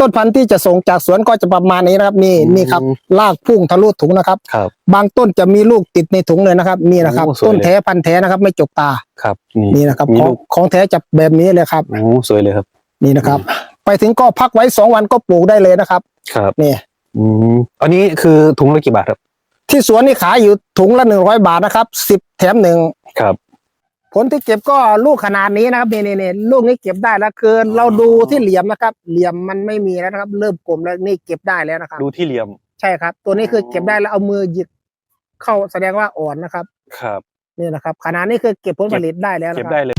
ต้นพันธุ์ที่จะส่งจากสวนก็จะประมาณนี้นะครับนี่อืมนี่ครับลากพุ่งทะลุถุงนะครับ ครับ บางต้นจะมีลูกติดในถุงเลยนะครับนี่นะครับ โอ้สวยเลย ต้นแท้พันธุ์แท้นะครับ ไม่จกตาครับนี่นะครับมีของลูกของแท้จะแบบนี้เลยครับ โอ้สวยเลยครับ นี่นะครับ ไปถึงก็พักไว้สองวันก็ปลูกได้เลยนะครับครับนี่อืมอันนี้คือถุงละกี่บาทครับ ที่สวนนี่ขายอยู่ถุงละหนึ่งร้อยบาทนะครับสิบแถมหนึ่งครับ ผลที่เก็บก็ลูกขนาดนี้นะครับนี่นี่นี่ลูกนี้เก็บได้แล้วคือเราดูที่เหลี่ยมนะครับ เหลี่ยมมันไม่มีแล้วนะครับ เริ่มกลมแล้วนี่เก็บได้แล้วนะครับ ดูที่เหลี่ยม ใช่ครับ ตัวนี้คือเก็บได้แล้วเอามือหยิกเข้าแสดงว่าอ่อนนะครับ ครับนี่นะครับ ขนาดนี้คือเก็บผลผลิตได้แล้วนะเก็บครับได้เลย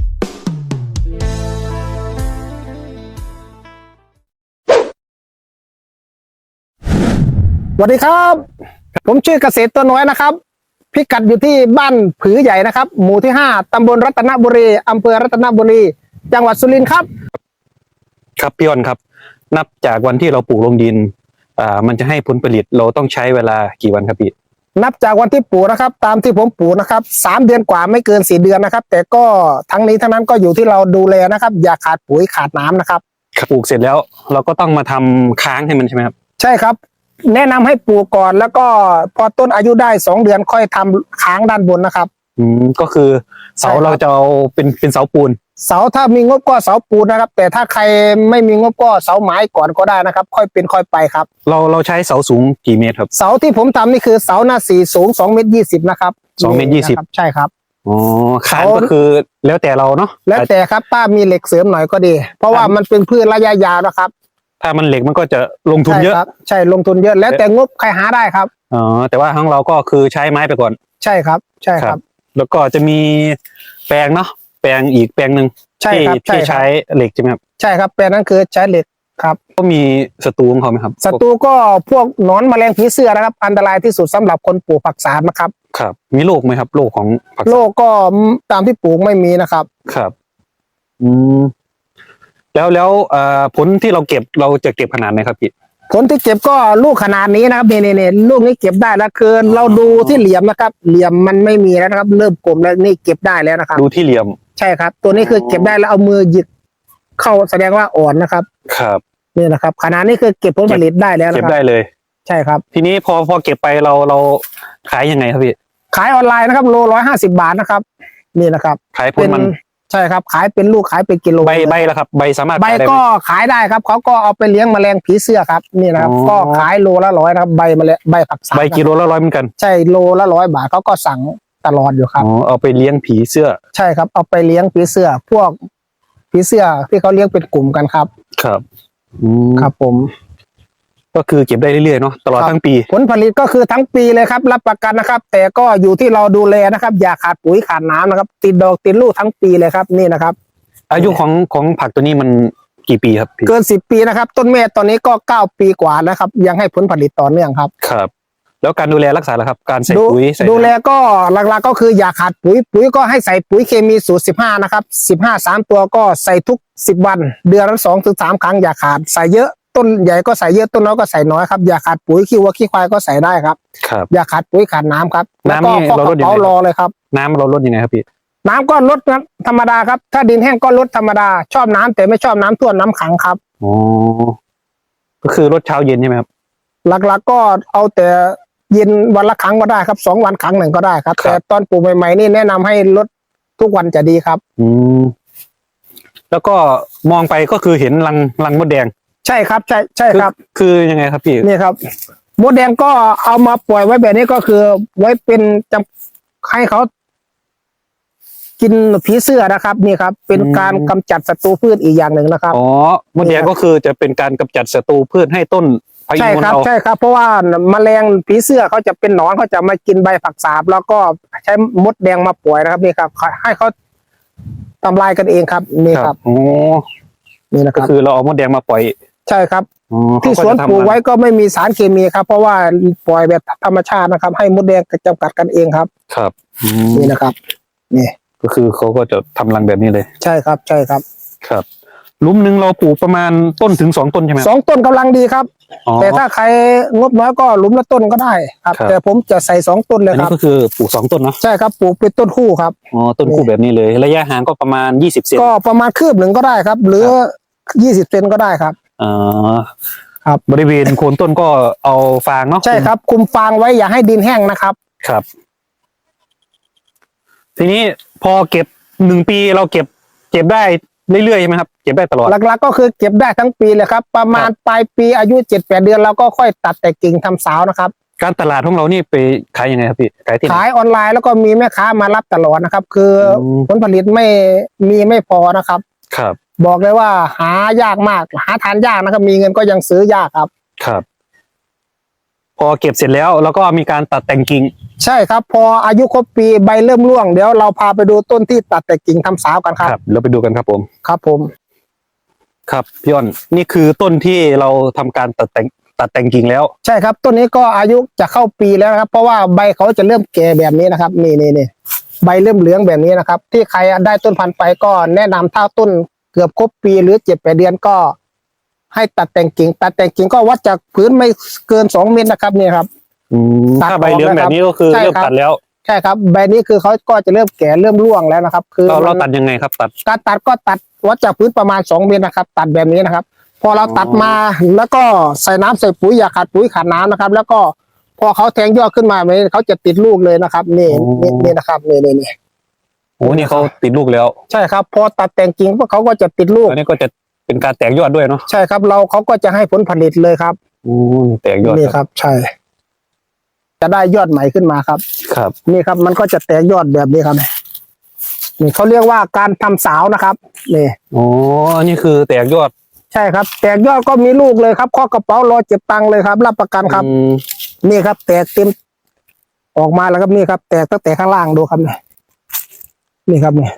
สวัสดีครับ ผมชื่อเกษตรตัวน้อยนะครับ พิกัดอยู่ที่บ้านผือใหญ่นะครับ หมู่ที่ห้าตำบลรัตนบุรีอำเภอรัตนบุรี จังหวัดสุรินทร์ครับ ครับพี่อ้อนครับ นับจากวันที่เราปลูกลงดินอ่ามันจะให้ผลผลิตเราต้องใช้เวลากี่วันครับพี่นับจากวันที่ปลูกนะครับ ตามที่ผมปลูกนะครับสามเดือนกว่าไม่เกินสี่เดือนนะครับ แต่ก็ทั้งนี้ทั้งนั้นก็อยู่ที่เราดูแลนะครับ อย่าขาดปุ๋ยขาดน้ำนะครับปลูกเสร็จแล้วเราก็ต้องมาทำค้างให้มันใช่ไหมครับ ใช่ครับ แนะนำให้ปลูกก่อน แล้วก็พอต้นอายุได้สองเดือนค่อยทำค้างด้านบนนะครับ อืมก็คือเสาใช่ครับเราจะเอาเป็นเป็นเสาปูน เสาถ้ามีงบก็เสาปูนนะครับ แต่ถ้าใครไม่มีงบก็เสาไม้ก่อนก็ได้นะครับ ค่อยเป็นค่อยไปครับ เราเราใช้เสาสูงกี่เมตรครับ เสาที่ผมทำนี่คือเสาหน้าสี่สูงสองเมตรยี่สิบนะครับสองเมตรยี่สิบนะครับใช่ครับอ๋อคานเสาก็คือแล้วแต่เราเนาะแล้วแต่ครับป้ามีเหล็กเสริมหน่อยก็ดี เพราะว่ามันเป็นพืชระยะยาวนะครับ ถ้ามันเหล็กมันก็จะลงทุนใช่เยอะครับใช่ลงทุนเยอะแล้วแต่งบใครหาได้ครับอ๋อแต่ว่าของเราก็คือใช้ไม้ไปก่อน ใช่ครับ ใช่ครับ แล้วก็จะมีแปลงเนาะแปลงอีกแปลงหนึ่งใช่ที่ครับใช่ที่ครัใช้บเหล็กใช่ไหมครับใช่ครับแปลงนั้นคือใช้เหล็กครับก็มีศัตรูของเขาไหมครับศัตรูก็พวกหนอนแมลงผีเสื้อนะครับ อันตรายที่สุดสำหรับคนปลูกผักสารนะครับ ครับ มีโรคไหมครับโรคของผักโรคก็ตามที่ปลูกไม่มีนะครับ ครับ อืม แล้วแล้วเอ่อผลที่เราเก็บเราจะเก็บขนาดไหนครับพี่ ผลที่เก็บก็ลูกขนาดนี้นะครับนี่นี่นี่ลูกนี้เก็บได้แล้วคือเราดูที่เหลี่ยมนะครับ เหลี่ยมมันไม่มีแล้วนะครับ เริ่มกลมแล้วนี่เก็บได้แล้วนะครับ ดูที่เหลี่ยม ใช่ครับ ตัวนี้คือเก็บได้แล้วเอามือหยิกเข้าแสดงว่าอ่อนนะครับครับนี่นะครับขนาดนี้คือเก็บผลผลิตได้แล้วเก็นะบครัได้บเลย ใช่ครับ ทีนี้พอพอเก็บไปเราเราขายยังไงครับพี่ ขายออนไลน์นะครับโลร้อยห้าสิบาทนะครับ นี่นะครับ ขายผลเป็นมัน ใช่ครับ ขายเป็นลูกขายเป็นกิโลใบใบละครับ ใบสามารถใบขายได้ไหม ก็ขายได้ครับ เขาก็เอาไปเลี้ยงแมลงผีเสื้อครับนี่นะครับ อ๋อ ก็ขายโลละร้อยนะครับ ใบแมลงใบผักสาใบกิโลละร้อยเหมือนกันใช่โลละร้อยบาทเขาก็สั่งตลอดอยู่ครับ อ๋อเอาไปเลี้ยงผีเสื้อใช่ครับเอาไปเลี้ยงผีเสื้อพวกผีเสื้อที่เขาเลี้ยงเป็นกลุ่มกันครับ ครับอืมครับผม ก็คือเก็บได้เรื่อยๆเนาะตลอดครับทั้งปี ผลผลิตก็คือทั้งปีเลยครับ รับประกันนะครับ แต่ก็อยู่ที่เราดูแลนะครับ อย่าขาดปุ๋ยขาดน้ำนะครับ ติดดอกติดลูกทั้งปีเลยครับนี่นะครับ อายุของของผักตัวนี้มันกี่ปีครับพี่เกินสิบปีนะครับ ต้นเมฆตอนนี้ก็เก้าปีกว่าแล้วครับ ยังให้ผลผลิตต่อเนื่องครับครับ แล้วการดูแลรักษาล่ะครับ การใส่ดูปุ๋ยใส่ดูแลน้ำก็หลักๆก็คืออย่าขาดปุ๋ยปุ๋ยก็ให้ใส่ปุ๋ยเคมีสูตรสิบห้านะครับสิบห้าสามตัวก็ใส่ทุกสิบวัน เดือนละสองถึงสามครั้งอย่าขาดใส่เยอะ ต้นใหญ่ก็ใส่เยอะต้นน้อยก็ใส่น้อยครับอย่าขาดปุ๋ยขี้วัวขี้ควายก็ใส่ได้ครับ ครับ อย่าขาดปุ๋ยขาดน้ำครับแล้วน้ำก็นี่พอกเรากลระดยังไงเป๋ารอเลยครับ น้ำเราลดยังไงครับพี่น้ำก็ลดนะธรรมดาครับ ถ้าดินแห้งก็ลดธรรมดา ชอบน้ำแต่ไม่ชอบน้ำท่วมน้ำขังครับอ๋อก็คือลดเช้าเย็นใช่ไหมครับ หลักๆก็เอาแต่เย็นวันละครั้งก็ได้ครับสองวันครั้งหนึ่งก็ได้ครับครับแต่ตอนปลูกใหม่ๆนี่แนะนำให้ลดทุกวันจะดีครับ อืมแล้วก็มองไปก็คือเห็นรังรังมดแดง ใช่ครับ ใช่ใช่ครับอคือยังไงครับพี่นี่ครับมดแดงก็เอามาปล่อยไว้แบบนี้ก็คือ ไว้เป็นจำให้เขากินผีเสื้อนะครับ นี่ครับ เป็นอืมการกำจัดศัตรูพืชอีกอย่างหนึ่งนะครับอ๋อมดแดงก็คือจะเป็นการกำจัดศัตรูพืชให้ต้นพายุใช่มนครับเราใช่ครับ เพราะว่าแมลงผีเสื้อเขาจะเป็นหนอนเขาจะมากินใบผักสาบ แล้วก็ใช้มดแดงมาป่วยนะครับ นี่ครับ ให้เขาทำลายกันเองครับ นี่ครับอ๋อนี่นะคก็รับคือเราเอามดแดงมาปล่อย ใช่ครับอ๋อที่เขาสวนจะทำปลูกรังไว้ก็ไม่มีสารเคมีครับ เพราะว่าปล่อยแบบธรรมชาตินะครับ ให้มดแดงจำกัดกันเองครับ ครับอืมนี่นะครับ นี่ ก็คือเขาก็จะทำรังแบบนี้เลย ใช่ครับ ใช่ครับครับหลุมหนึ่งเราปลูกประมาณต้นถึงสองต้นใช่ไหมสองต้นกำลังดีครับ อ๋อ แต่ถ้าใครงบน้อยก็หลุมละต้นก็ได้ครับ ครับ แต่ผมจะใส่สองต้นเลยอันคนี้รับ ก็คือปลูกสองต้นเนาะใช่ครับปลูกเป็นต้นคู่ครับ อ๋อต้นคู่แบบนี้เลย ระยะห่างก็ประมาณยี่สิบเซน ก็ประมาณคืบหนึ่งก็ได้ครับ หรือยี่สิบเซนก็ได้ครับ อ๋อครับบริเวณโคนต้นก็เอาฟางเนาะใช่ครับคุมฟางไว้อย่าให้ดินแห้งนะครับ ครับ ทีนี้พอเก็บหนึ่งปีเราเก็บ เก็บได้เรื่อยๆใช่ไหมครับเก็บได้ตลอดหลักๆ ก็คือเก็บได้ทั้งปีเลยครับ ประมาณปลายปีอายุเจ็ดแปดเดือนเราก็ค่อยตัดแต่กิ่งทำสาวนะครับ การตลาดของเรานี่ไปขายยังไงครับพี่ขายที่ไหนขายออนไลน์แล้วก็มีแม่ค้ามารับตลอดนะครับ คืออมผลผลิตไม่มีไม่พอนะครับ ครับ บอกเลยว่า หายากมาก หาทานยากนะครับ มีเงินก็ยังซื้อยากครับ ครับ พอเก็บเสร็จแล้วแล้วก็มีการตัดแต่งกิ่ง ใช่ครับ พออายุครบปีใบเริ่มร่วงเดี๋ยวเราพาไปดูต้นที่ตัดแต่กิ่งทำสาวกันครับเราไปดูกันครับผม ครับผม ครับพี่อ้อนนี่คือต้นที่เราทำการตัดแต่งตัดแต่งกิ่งแล้ว ใช่ครับ ต้นนี้ก็อายุจะเข้าปีแล้วนะครับ เพราะว่าใบเขาจะเริ่มแก่แบบนี้นะครับ นี่นี่นี่ใบเริ่มเหลืองแบบนี้นะครับ ที่ใครได้ต้นพันธุ์ไปก็แนะนำถ้าต้น เกือบครบปีหรือเจ็ดแปดเดือนก็ ให้ตัดแต่งกิ่ง ตัดแต่งกิ่งก็วัดจากพื้นไม่เกินสองเมตรนะครับนี่ครับอืมตัดถ้าใบเหลืองออกแบแล้วบนี้ก็คือใช่เริ่มครับตัดแล้วใช่ครับใบนี้คือเขาก็จะเริ่มแก่เริ่มร่วงแล้วนะครับ คือเราเรามันตัดยังไงครับ ตัดการตัดก็ตัดวัดจากพื้นประมาณสองเมตรนะครับ ตัดแบบนี้นะครับ พอเราตัดมาแล้วก็ใส่น้ำใส่ปุ๋ยอย่าขาดปุ๋ยขาดน้ำนะครับ แล้วก็พอเขาแทงยอดขึ้นมาแบบนี้เขาจะติดลูกเลยนะครับ นี่นี่นี่นะครับนี่นี่นี่ โอ้นี่เขาติดลูกแล้ว ใช่ครับ พอตัดแต่งกิ่งพวกเขาก็จะติดลูกอันนี้ก็จะเป็นการแตกยอดด้วยเนาะใช่ครับ เราเขาก็จะให้ผลผลิตเลยครับอืมแตกยอดนี่ครับ ใช่ จะได้ยอดใหม่ขึ้นมาครับ ครับ นี่ครับ มันก็จะแตกยอดแบบนี้ครับนี่เขาเรียกว่าการทำสาวนะครับนี่โอ้อันนี้คือแตกยอด ใช่ครับ แตกยอดก็มีลูกเลยครับข้อกระเป๋ารอเจ็บตังค์เลยครับ รับประกันครับอืมนี่ครับ แตกเต็มออกมาแล้วครับนี่ครับ แตกตั้งแต่ข้างล่างดูครับนี่ นี่ครับนี่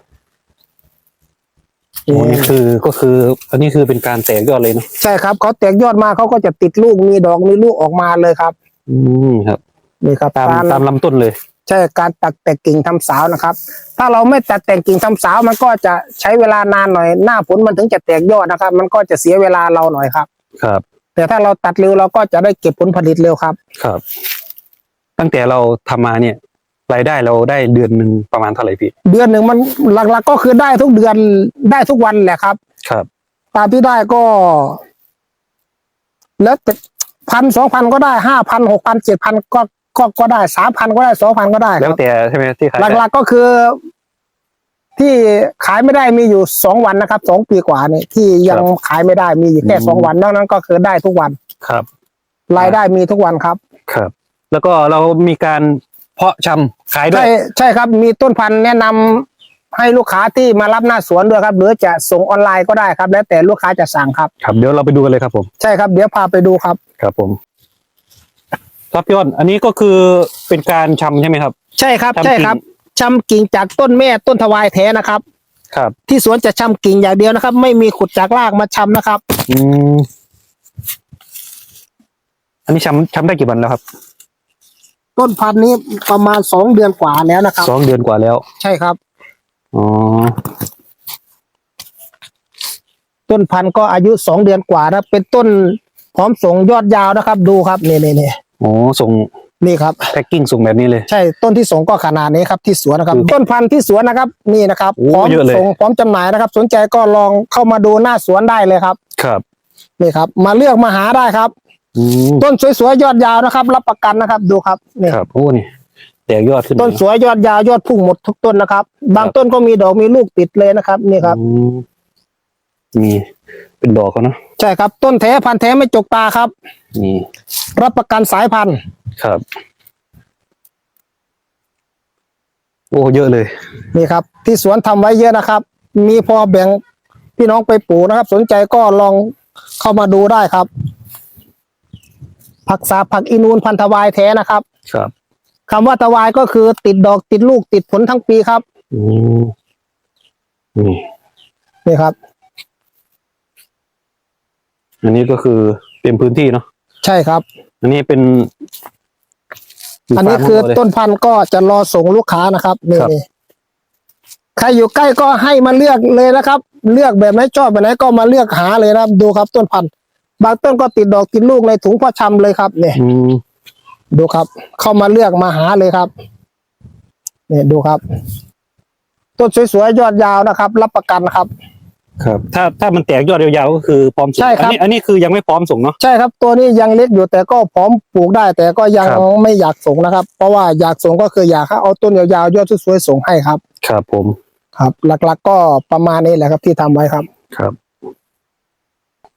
โอ้นี่คือก็คือ อันนี้คือเป็นการแตกยอดเลยเนาะใช่ครับเขาแตกยอดมาเขาก็จะติดลูกมีดอกมีลูกออกมาเลยครับอืมครับนี่ครับตามการตามลำต้นเลย ใช่การตัดแต่งกิ่งทำสาวนะครับ ถ้าเราไม่ตัดแต่งกิ่งทำสาวมันก็จะใช้เวลานานหน่อย หน้าฝนมันถึงจะแตกยอดนะครับ มันก็จะเสียเวลาเราหน่อยครับ ครับ แต่ถ้าเราตัดเร็วเราก็จะได้เก็บผลผลิตเร็วครับ ครับ ตั้งแต่เราทำมาเนี่ย รายได้เราได้เดือนหนึ่งประมาณเท่าไหร่พี่ เดือนหนึ่งมันหลักๆก็คือได้ทุกเดือนได้ทุกวันแหละครับ ครับ ตามที่ได้ก็ แล้วแต่พันสองพันก็ได้ห้าพันหกพันเจ็ดพันก็ก็ก็ได้สามพันก็ได้สองพันก็ได้คแล้วรับแต่ใช่ไหมที่ขายได้หลักๆก็คือ ที่ขายไม่ได้มีอยู่สองวันนะครับสองปีกว่านี่ที่ยังขายไม่ได้มีอยู่แค่สองวันนอกนั้นก็คือได้ทุกวันครับ รายได้มีทุกวันครับ ครับ แล้วก็เรามีการ เพาะชำขายด้วใช่ย ใช่ครับมีต้นพันธุ์แนะนำให้ลูกค้าที่มารับหน้าสวนด้วยครับ หรือจะส่งออนไลน์ก็ได้ครับ แล้วแต่ลูกค้าจะสั่งครับ ครับเดี๋ยวเราไปดูกันเลยครับผม ใช่ครับเดี๋ยวพาไปดูครับ ครับผม ครับพี่อ้นอันนี้ก็คือเป็นการชำใช่ไหมครับ ใช่ครับชำกิ่งใช่ครับชำกิ่งจากต้นแม่ต้นทวายแท้นะครับ ครับ ที่สวนจะชำกิ่งอย่างเดียวนะครับ ไม่มีขุดจากรากมาชำนะครับ อืม อันนี้ชำชำได้กี่วันแล้วครับ ต้นพันธุ์นี้ประมาณสองเดือนกว่าแล้วนะครับ สองเดือนกว่าแล้ว ใช่ครับ อ๋อ ต้นพันธุ์ก็อายุสองเดือนกว่านะเป็นต้นพร้อมส่งยอดยาวนะครับ ดูครับนี่นี่นี่โอ้ส่งนี่ครับ แพ็กกิ้งส่งแบบนี้เลย ใช่ต้นที่ส่งก็ขนาดนี้ครับที่สวนนะครับคือต้นพันธุ์ที่สวนนะครับนี่นะครับโอ้พร้อมเยอะเลยส่งพร้อมจำหน่ายนะครับ สนใจก็ลองเข้ามาดูหน้าสวนได้เลยครับ ครับนี่ครับ มาเลือกมาหาได้ครับอืม ต้นสวยๆยอดยาวนะครับ รับประกันนะครับ ดูครับนี่ครับโอ้นี่แตกยอดขึ้นมาต้นสวยยอดยาวยอดพุ่งหมดทุกต้นนะครับ บางต้นก็มีดอกมีลูกติดเลยนะครับ นี่ครับอืมมีเป็นดอกเขาเนาะใช่ครับ ต้นแท้พันธุ์แท้ไม่จกตาครับนี่รับประกันสายพันธุ์ครับ โอ้เยอะเลย นี่ครับ ที่สวนทำไว้เยอะนะครับ มีพอแบ่งพี่น้องไปปลูกนะครับ สนใจก็ลองเข้ามาดูได้ครับ ผักสาผักอินูนพันธวายแท้นะครับ ครับคำว่าตะวายก็คือติดดอกติดลูกติดผลทั้งปีครับอืมนี่นี่ครับ อันนี้ก็คือเต็มพื้นที่เนาะใช่ครับ อันนี้เป็นยู่อันนี้ฟาร์มคือขงเราเลยต้นพันธุ์ก็จะรอส่งลูกค้านะครับนี่ครับนี่ใครอยู่ใกล้ก็ให้มาเลือกเลยนะครับ เลือกแบบไหนชอบแบบไหนก็มาเลือกหาเลยนะครับ ดูครับต้นพันธุ์ บางต้นก็ติดดอกติดลูกในถุงพ่อชำเลยครับเนี่ยอืมดูครับ เข้ามาเลือกมาหาเลยครับ เนี่ยดูครับ ต้นสวยๆยอดยาวนะครับ รับประกันนะครับ ครับ ถ้าถ้ามันแตกยอดยาวๆก็คือพร้อมส่งใช่ครับอันนี้อันนี้คือยังไม่พร้อมส่งเนาะใช่ครับ ตัวนี้ยังเล็กอยู่แต่ก็พร้อมปลูกได้ แต่ก็ยังครับไม่อยากส่งนะครับ เพราะว่าอยากส่งก็คืออยากให้เอาต้นยาวๆยอดสวยๆส่งให้ครับ ครับผม ครับ หลักๆก็ประมาณนี้แหละครับที่ทำไว้ครับ ครับ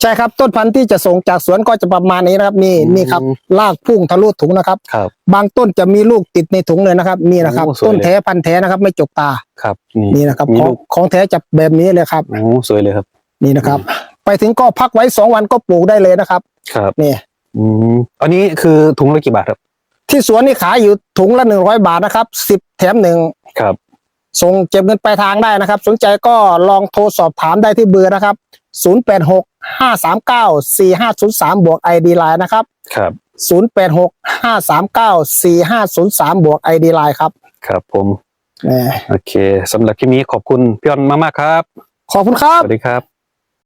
ใช่ครับต้นพันธุ์ที่จะส่งจากสวนก็จะประมาณนี้นะครับนี่อืมนี่ครับลากพุ่งทะลุถุงนะครับ ครับ บางต้นจะมีลูกติดในถุงเลยนะครับนี่นะครับ โอ้สวยเลย ต้นแท้พันธุ์แท้นะครับ ไม่จกตาครับนี่นะครับมีของลูกของแท้จะแบบนี้เลยครับ โอ้สวยเลยครับ นี่นะครับ ไปถึงก็พักไว้สองวันก็ปลูกได้เลยนะครับครับนี่อืมอันนี้คือถุงละกี่บาทครับ ที่สวนนี่ขายอยู่ถุงละหนึ่งร้อยบาทนะครับสิบแถมหนึ่งครับ ส่งเก็บเงินปลายทางได้นะครับ สนใจก็ลองโทรสอบถามได้ที่เบอร์นะครับ 086 539 4503 บวก ID Line นะครับ ครับ 086 539 4503 บวก ID Line ครับ ครับผมแหมโอเคสำหรับคลิปนี้ขอบคุณพี่ออนมากๆครับ ขอบคุณครับ สวัสดีครับ